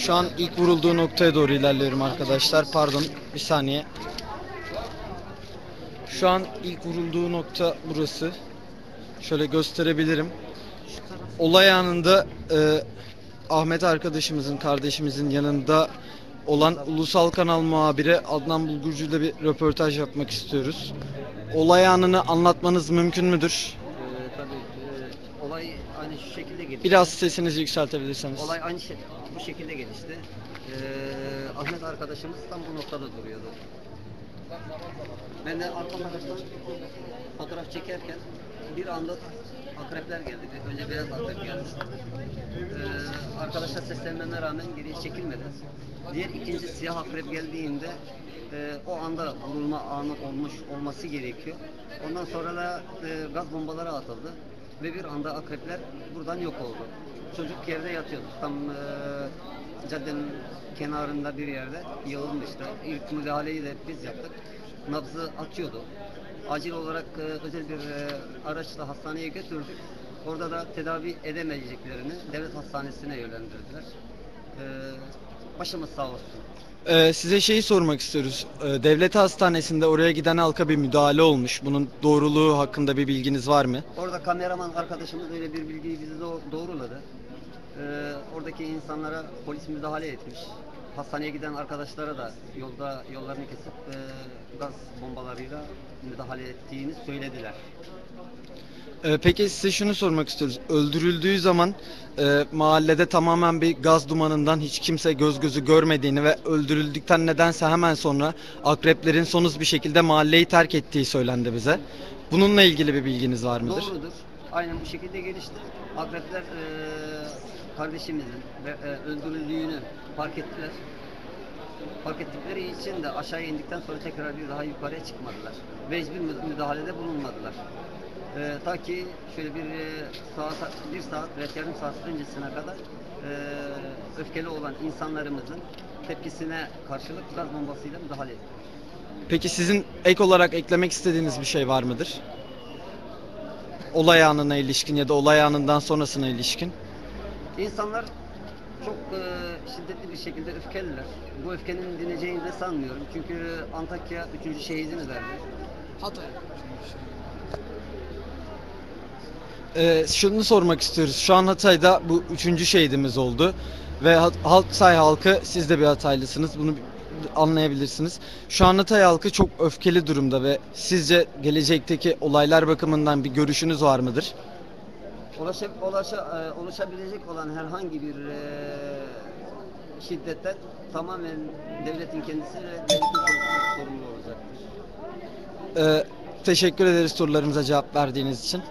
Şu an ilk vurulduğu noktaya doğru ilerliyorum arkadaşlar. Pardon bir saniye. Şu an ilk vurulduğu nokta burası. Şöyle gösterebilirim. Olay anında e, Ahmet arkadaşımızın, kardeşimizin yanında olan ulusal kanal muhabiri Adnan Bulgurcu ile bir röportaj yapmak istiyoruz. Olay anını anlatmanız mümkün müdür? Ee, tabii e, olay aynı şu şekilde gelişti. Biraz sesinizi yükseltebilirseniz. Olay aynı şey, bu şekilde gelişti. Ee, Ahmet arkadaşımız tam bu noktada duruyordu. Ben de arka taraftan fotoğraf çekerken bir anda akrepler geldi. Önce beyaz akrep geldi. Ee, arkadaşlar seslenmeme rağmen geriye çekilmedi. Diğer ikinci siyah akrep geldiğinde e, o anda vurulma anı olmuş olması gerekiyor. Ondan sonra da e, gaz bombaları atıldı ve bir anda akrepler buradan yok oldu. Çocuk yerde yatıyordu. Tam e, caddenin kenarında bir yerde yığılmıştı. İlk müdahaleyi de biz yaptık. Nabzı atıyordu. Acil olarak e, özel bir e, araçla hastaneye götürdük. Orada da tedavi edemeyeceklerini devlet hastanesine yönlendirdiler. E, başımız sağ olsun. Ee, size şeyi sormak istiyoruz. Ee, devlet hastanesinde oraya giden halka bir müdahale olmuş. Bunun doğruluğu hakkında bir bilginiz var mı? Orada kameraman arkadaşımız öyle bir bilgiyi bize doğ- doğruladı. Ee, oradaki insanlara polis müdahale etmiş. Hastaneye giden arkadaşlara da yolda yollarını kesip e, gaz bombalarıyla müdahale ettiğini söylediler. Ee, peki size şunu sormak istiyoruz. Öldürüldüğü zaman e, mahallede tamamen bir gaz dumanından hiç kimse göz gözü görmediğini ve öldürüldükten nedense hemen sonra akreplerin sonuz bir şekilde mahalleyi terk ettiği söylendi bize. Bununla ilgili bir bilginiz var mıdır? Doğrudur. Aynen bu şekilde gelişti. Akrepler e, kardeşimizin e, öldürüldüğünü fark ettiler. Fark ettikleri için de aşağıya indikten sonra tekrar bir daha yukarıya çıkmadılar. Mü- müdahalede bulunmadılar. E, ta ki şöyle bir e, saat, bir saat ve yarım saat öncesine kadar e, öfkeli olan insanlarımızın tepkisine karşılık gaz bombasıyla müdahale ettik. Peki sizin ek olarak eklemek istediğiniz bir şey var mıdır? Olay anına ilişkin ya da olay anından sonrasına ilişkin. İnsanlar çok e, şiddetli bir şekilde öfkeliler. Bu öfkenin dineceğini de sanmıyorum. Çünkü Antakya 3. şehidini verdi. Ee, şunu sormak istiyoruz. Şu an Hatay'da bu üçüncü şehidimiz oldu. Ve Hat- Hatay halkı, siz de bir Hataylısınız. Bunu anlayabilirsiniz. Şu an Hatay halkı çok öfkeli durumda ve sizce gelecekteki olaylar bakımından bir görüşünüz var mıdır? Ulaşa, ulaşa, e, oluşabilecek olan herhangi bir e, şiddetten tamamen devletin kendisi ve devletin polisi sorumlu olacaktır. Ee, teşekkür ederiz sorularımıza cevap verdiğiniz için.